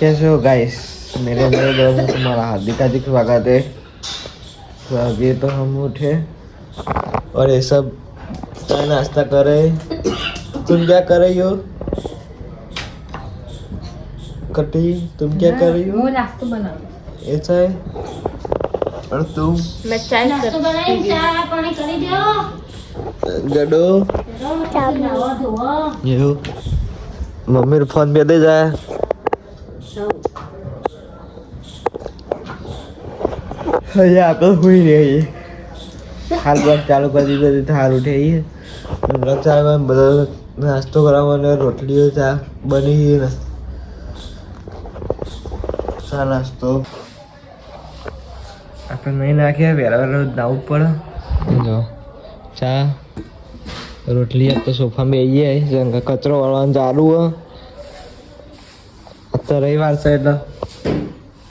कैसे हो गाइस मेरे मेरे दौर में तुम्हारा हार्दिक हार्दिक स्वागत है। तो अभी तो हम उठे और ये सब चाय नाश्ता कर रहे तुम क्या कर रही हो? कटी तुम क्या कर रही हो? ये चाय? और तुम? मैं चाय नाश्ता बनाई चाय पानी कर दो गडो ये हो। मम्मी फ़ोन पे दे जाए હજી આપણે હોઈ રહી હાલ બ્લોગ ચાલુ કરી દીધું તો હાલ ઉઠે બ્લોગ બધા નાસ્તો કરાવવાનો રોટલીઓ, ચા બની ને. ચા નાસ્તો. આપણે નહીં નાખીએ વહેલા વહેલા નાવું પડે. જો, ચા, રોટલી તો સોફામાં બેસીએ કચરો વાળવાનું ચાલુ હો અત્યારે રવિવાર છે એટલે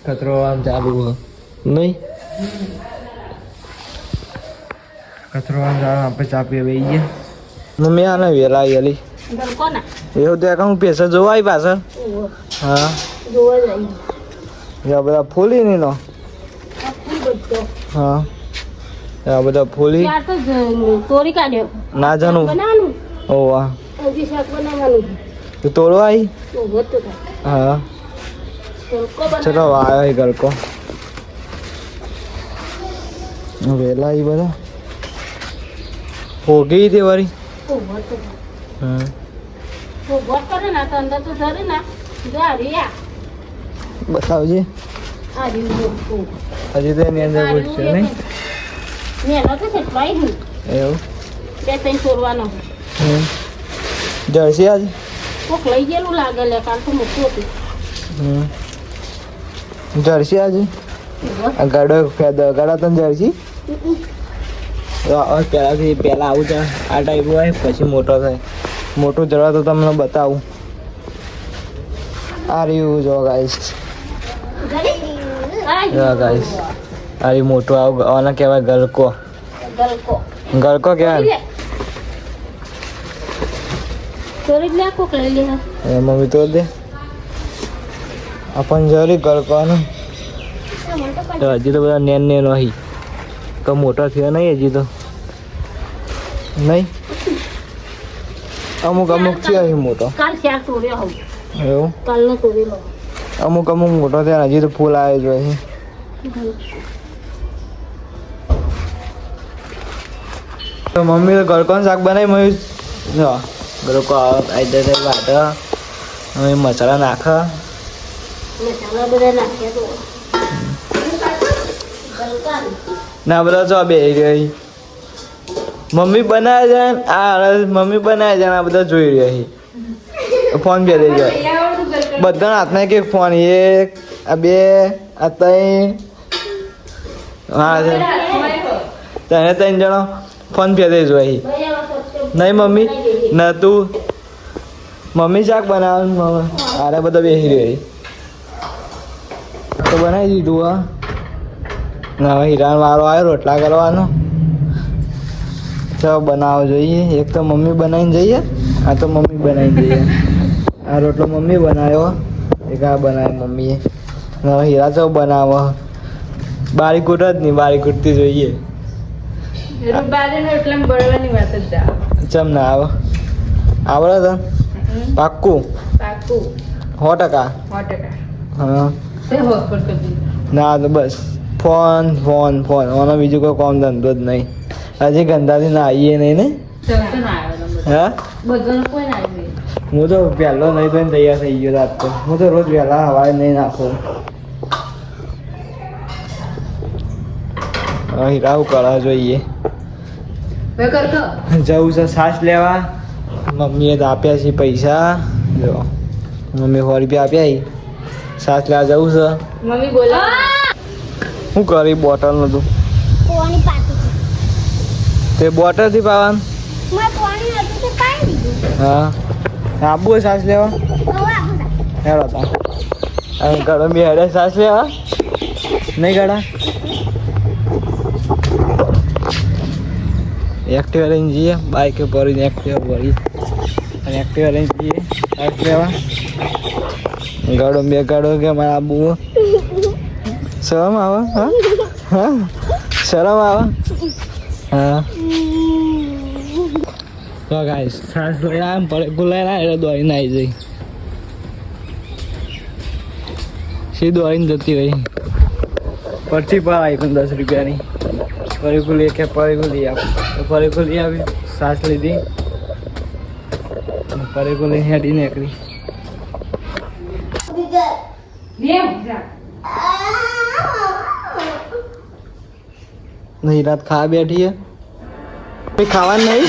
કચરો આમ ચાલુ હોય. નહીં? કચરો આમ ચાલુ આપણે ચા પીએ બેસીએ મેં આને વેલા આવી કોના? એવું તો હું પૈસા જોવા આવી પાછળ. હા. જોવા બધા ફૂલી નહીં નો હા આ બધા. ફૂલી? તો તોડી કાઢ્યો. ના જાનું બનાવવાનું? ઓ વાહ. હજી શાક બનાવવાનું તું તોડવા આવી ઉભો તો થાય હા ફૂલકો ચલો આવ્યો એ ગલકો વેલા એ બધા હોગી તે વારી ઉભો તો થાય હમ ઉભો કરે ને તો અંદર તો ધરે ને જો આ રહ્યા બતાવજે આ રહ્યું હજી તો એની અંદર કોઈ છે નહીં મેલો તો છે ટ્રાય હું એવું બે ત્રણ છોડવાનો હમ જર્સી આજે કોક લઈ ગયેલું લાગે લે કાલ તો મૂક્યું હતું. જર્સી આજે? ગાડો ગાડા તને જર્સી? પહેલાંથી પહેલાં આવું છે આ ટાઈપ હોય પછી મોટો થાય. મોટું જરા તો તમને બતાવું. આ રહ્યું જો ગાઈસ જો ગાઈસ આ રહ્યું મોટું આવું આને કહેવાય ગલકો ગલકો ગલકો કહેવાય ચોરી લે કોક લઈ લે? એ મમ્મી તો દે. આપણ જરી ગલકોનું તો હજી તો બધા નેન નેન હોય તો મોટા થયો નહીં હજી તો. નહીં? અમુક અમુક થયો અહીં મોટો. એવું? અમુક અમુક મોટો થયા હજી તો ફૂલ આવે છે અહીં તો મમ્મી તો ગળકોનું શાક બનાવી મમ્મી જો કહો આવી વાટ હવે મસાલા નાખ. નાખ્યા ના બધા જો બે રહી. મમ્મી બનાવે છે આ મમ્મી બનાવે છે આ બધા જોઈ રહ્યા છે ફોન બે લઈ જાય બધાના હાથમાં એક ફોન. એક આ બે આ ત્રણ. હા છે. તને ત્રણ જણો ફોન દઈ જોઈ નહીં મમ્મી. ના તું. મમ્મી શાક બનાવવાનું આરે બધા બેસી રહી. તો બનાવી દીધું હા. ને હવે હિરાન વાળો આવ્યો રોટલા કરવાનો. ચાલો બનાવો જોઈએ. એક તો મમ્મી બનાવીને જઈએ આ તો મમ્મી બનાવીને જઈએ. આ રોટલો મમ્મી બનાવ્યો એક આ બનાવ્યો મમ્મીએ. હવે હીરા ચો બનાવો. બારી કૂટ જ નહીં બારી કૂટતી જોઈએ ચમ ના આવે. આવડે તો પાક્કું? પાક્કું. સો ટકા. હા. ના તો બસ. Phone phone phone. ઓનો બીજું કોઈ કામ ધંધો જ નહીં. હજી ગંદાથી ના? આવીએ નહીં ને હા? હું તો પહેલો નહીં તો તૈયાર થઈ ગયો રાત તો. હું તો રોજ વહેલા હવારે નહીં નાખું. હવે ઉકાળા કરવા જોઈએ. જવું છે સાસ લેવા? મમ્મીએ તો આપ્યા છે પૈસા. જો મમ્મી સો રૂપિયા આપ્યા. સાસ લેવા જવું છે. મમ્મી બોલો. હું કરી બોટલ પાકી તે બોટલથી પાવાનું? મેં કોની હતું તે પાઈ દીધું હા. આબુ સાસ લેવા? હેડો તા. અહીં ગળો બી હેડે સાસ લેવા. નહીં ગળા? એક્ટિવા લઈને જઈએ બાઈકે ભરીને એક્ટિવા ભરી અને એક્ટિવા લઈને જઈએ બાઇક લેવા ગાડો બે ગાડો કે મારા આબુ શરમ આવે હા શરમ આવે હા તો ગાઈસ સાસ લઈ આમ પડે ગુલાય એટલે દોડીને આવી જઈ સીધું દોડીને જતી હોય પરચી પણ આવી પણ દસ રૂપિયાની પરિકુલ એક પરિકુલ આપ તો ખુલી આવી, સાસ લીધી. ફરી ખુલી હેડી નીકળી. નહીં, રાત ખાવા બેઠી હે? કંઈ ખાવાનું નહીં?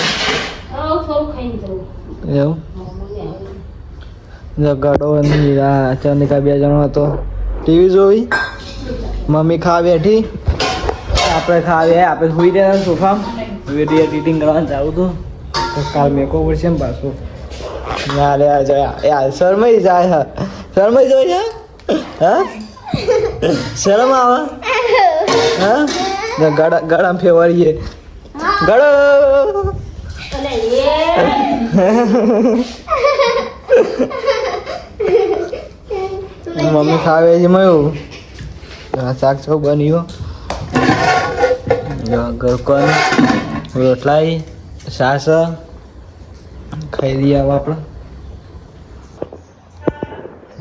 એવું? ગડો નીરા ચંદ્રિકા બે જણો હતો. ટીવી જોવી? મમ્મી ખાવા બેઠી? આપણે ખાવા આપણે સુઈ રહ્યા સોફા વીડિયો એડિટિંગ કરવાનું ચાલુ હતું તો કાલ મેકો પડશે ને પાછું. ના રે યાર શરમાઈ જાય શરમાઈ છે હા? શરમ આવે? હા? ગળા ગળામાં ફેવરીએ ગળો! મમ્મી ખાવે છે, મયું. શાક છો બન્યો. ગરકન રોટલાઈ સાસ ખાઈ દઈએ હવે આપણે.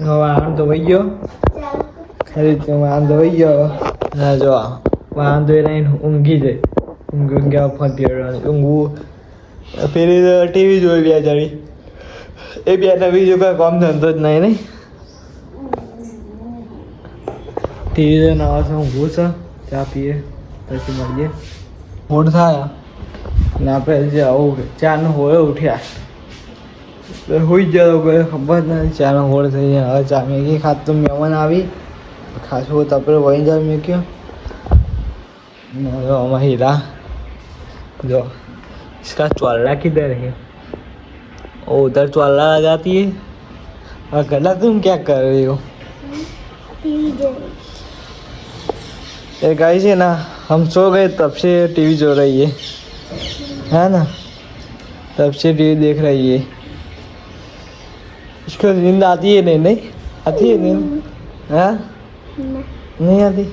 હવે તો વહી ગયો. ખાલી રીતે વાહન ધોઈ ગયો ના જો વાહન ધોઈ રહીને ઊંઘી જાય. ઊંઘી ઊંઘ્યા ફોન પીવડાવવાની ઊંઘવું. પેલી ટીવી જોઈ બે જણી એ બે ને બીજું કોઈ કામ ધંધો જ નહીં નહીં ટીવી જોઈને આવે છે ઊંઘવું છે. ચા પીએ પછી મળીએ. ફોન થાય. ને આપણે જે આવું ચાનો હોળે ઉઠ્યા તો હોઈ ગયો કોઈ ખબર જ નથી ચાનો હોળ થઈ ગયા હવે ચા મેગી ખાતું મહેમાન આવી ખાસું તપરે વહી જાય મેં કયો ને હવે આમાં હીરા जो इसका चौल्ला किधर है ओ उधर चौल्ला लगाती है और गला तुम क्या कर रही हो ये गाइस है ना हम सो गए तब से टीवी जो रही है है ना तब से टीवी देख रही है इसको नींद आती है नहीं नहीं आती है नींद हाँ नहीं आती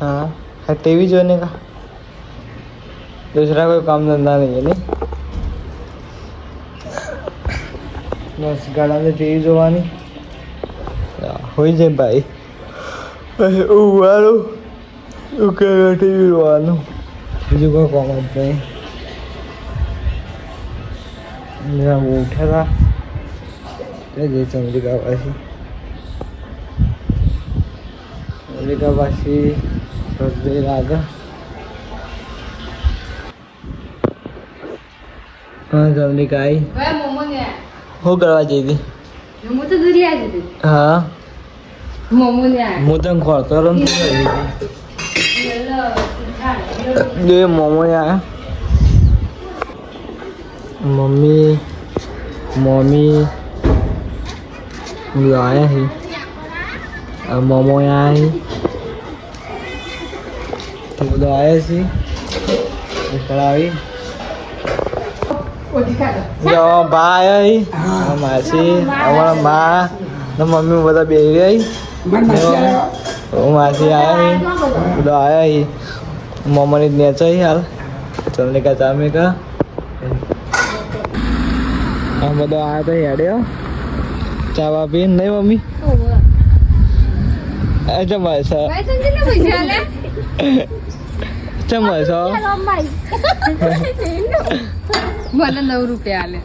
हाँ है टीवी जोने का दूसरा कोई काम धंधा नहीं है नहीं બસ ગાડાને ટીવી જોવાની હોઈ જાય ભાઈ ઉવાળું ઉકે ટીવી જોવાનું બીજું કોઈ કામ જ નહીં મેં ઉઠ્યા હતા તે જે ચંદ્રિકા પાછી ચંદ્રિકા પાછી સર્દી લાગે હા ચંદ્રિકા આવી હવે મોમો ને શું કરવા જઈ હતી હું તો દૂરી આવી હતી હા મોમો ને આ હું તને ખોરતો રહું ને તું ગઈ હતી. જો એ મોમો આયા મમ્મી મમ્મી બધું આવ્યા આયા છે તે બધું આયા છે ઉપર આવી જો બા આયા માસી અમારા ને મમ્મી બધા બેસી રહી હું છે બધા છે મમ્માની છે હાલ ચંદ્રિકા ચામિકા આ બધો આ તો હેડ્યો ચા બા પીને નહીં મમ્મી? એ જમાય છે. પૈસા લે જમાય છે. મને નવ રૂપિયા આલે.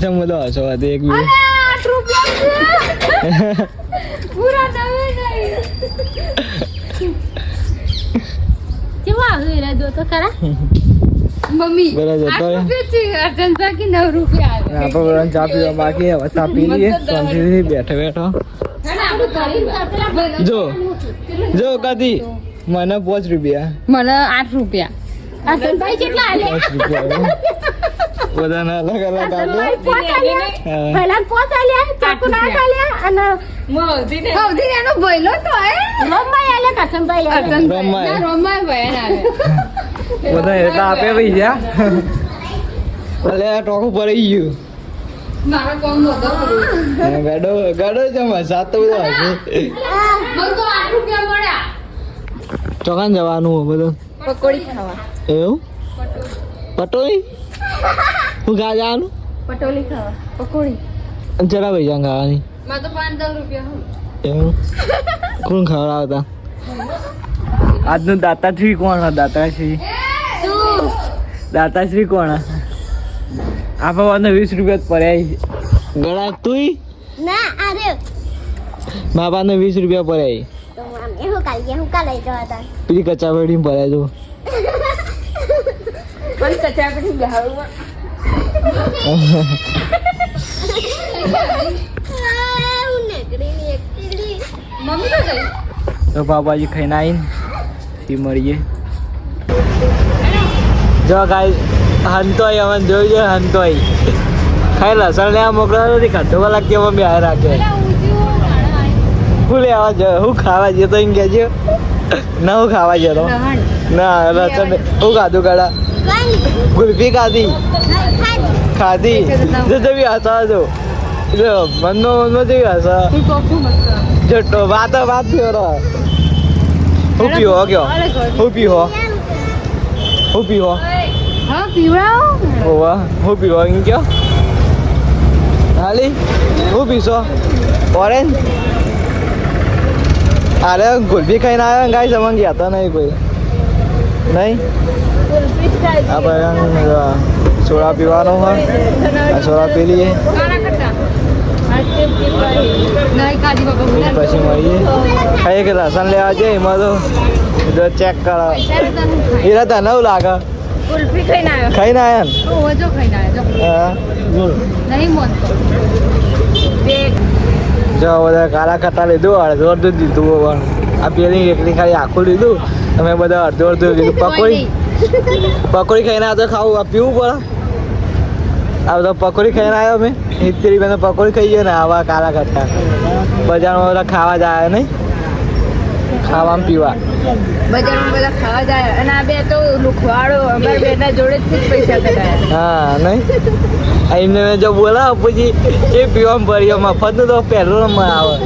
જમો દો છો આ એક બી. પૂરા નવે નહીં. કેવા આવ્યું એના તો ખરા મમ્મી બરાબર છે અર્જન બાકી નવ રૂપિયા આવે. આપણે બધાને ચા પીવા બાકી હવે ચા પી લઈએ. શાંતિથી બેઠો બેઠો. જો જો કદી મને પાંચ રૂપિયા. મને આઠ રૂપિયા. અર્જનભાઈ કેટલા આલે? બધાને અલગ અલગ અર્જનભાઈ આપે પોચ આલ્યા હા. પહેલા પોચ આલ્યા ચાકુ નાક આલ્યા અને સૌથી એનો ભયલો તો હે. રોમભાઈ આલ્યા કરશનભાઈ રમાય. રમાય ભાઈ આલે બધા એટલા આપે ભાઈ જા અલે ટોકું પડી ગયું. મારો કોમ કરું ગાડો ગાડો જમા સાત તો બધો હશે. તો આઠ રૂપિયા મળ્યા. ચોકાન જવાનું બધું? પકોડી ખાવા. એવું? પટોળી? હું ગા જવાનું? પટોલી ખાવા. પકોડી. જરા પૈસા ખાવાની. માં તો પાંચ દસ રૂપિયા હોય. એવું? કોણ ખવડાવતા? દાતા દાતાશ્રી કોણ? દાતાશ્રી તું દાતાશ્રી કોણ? આપણને વીસ રૂપિયા જ પડ્યા ગળા તુંય? ના અરે. બાપાને વીસ રૂપિયા પડ્યા તો અમે હું કાલે હું કાલે જવા હતા. પેલી કચાવડી પડ્યા તું તો પાપાજી ખાઈને આવીને મળીએ. જો કાંઈ હંતોય અમને જોઈ છે હંતોય ખાઈ લસણ લેવા મોકલ્યો નથી ખાતો. કલાક કે મમ્મી આ રાખે. હું લેવા જો હું ખાવા જતો એમ કહેજો. ના હું ખાવા જતો ના લસણ હું ખાધું કાઢા ગુલ્ફી ખાધી. ખાધી. જો તો બી હસા જો જો મનનો મનમાં જેવી હસા જો વાત વાત થયો રહો હું પીવો કયો? હું પીવો? હું પીવો? પીવડાવો? ઓવા હું પીવો એમ કયો? હાલી હું પીશો? ઓરેન્જ? અરે ગુલબી ખાઈને આવ્યો ગાય સમંગ ગયા હતા નહીં કોઈ. નહીં? આપણે સોડા પીવાનો હોય સોડા પી લઈએ. પછી મળીએ. ખાઈએ કે લસણ લેવા જઈએ એમાં તો ચેક કરો. એરા તને એવું લાગે? કુલ્ફી ખાઈને આવ્યો. ખાઈને આયા ને? તો વજો ખાઈને આવ્યો જો. હા. બોલ નહીં મોનતો બે. જો બધા કાળા ખટા લીધું અડધો અડધું દીધું પણ આ પેલી એકલી ખાલી આખું લીધું અમે બધા અડધો અડધું લીધું. પકોડી? પકોડી ખાઈને આ તો ખાવું આ પીવું પડે? આ બધા પકોડી ખાઈને આવ્યો અમે? પકોડી ખાઈ ગયો ને આવા કાળા ખટ્ટા બજારમાં બધા ખાવા જાય નહીં? ખાવામાં પીવા. બજારમાં બધા ખાવા જાય. અને આ બે તો લુખવાડો અમારા બેના જોડે જ પૈસા કઢાયા હા નહીં? એમને મેં જો બોલાવો પછી એ પીવામાં ભર્યો મફત તો પહેલો નંબર આવે.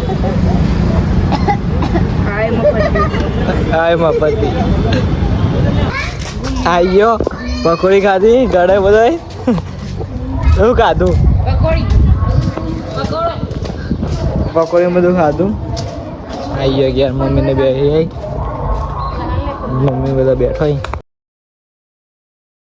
હા એ મફત ગયો પકોડી ખાધી ગળે બધા શું ખાધું? પકોડી. પકોડો. પકોડી બધું ખાધું? આઈ ગયો ઘેર મમ્મીને બે મમ્મી બધા બેઠા અહીં.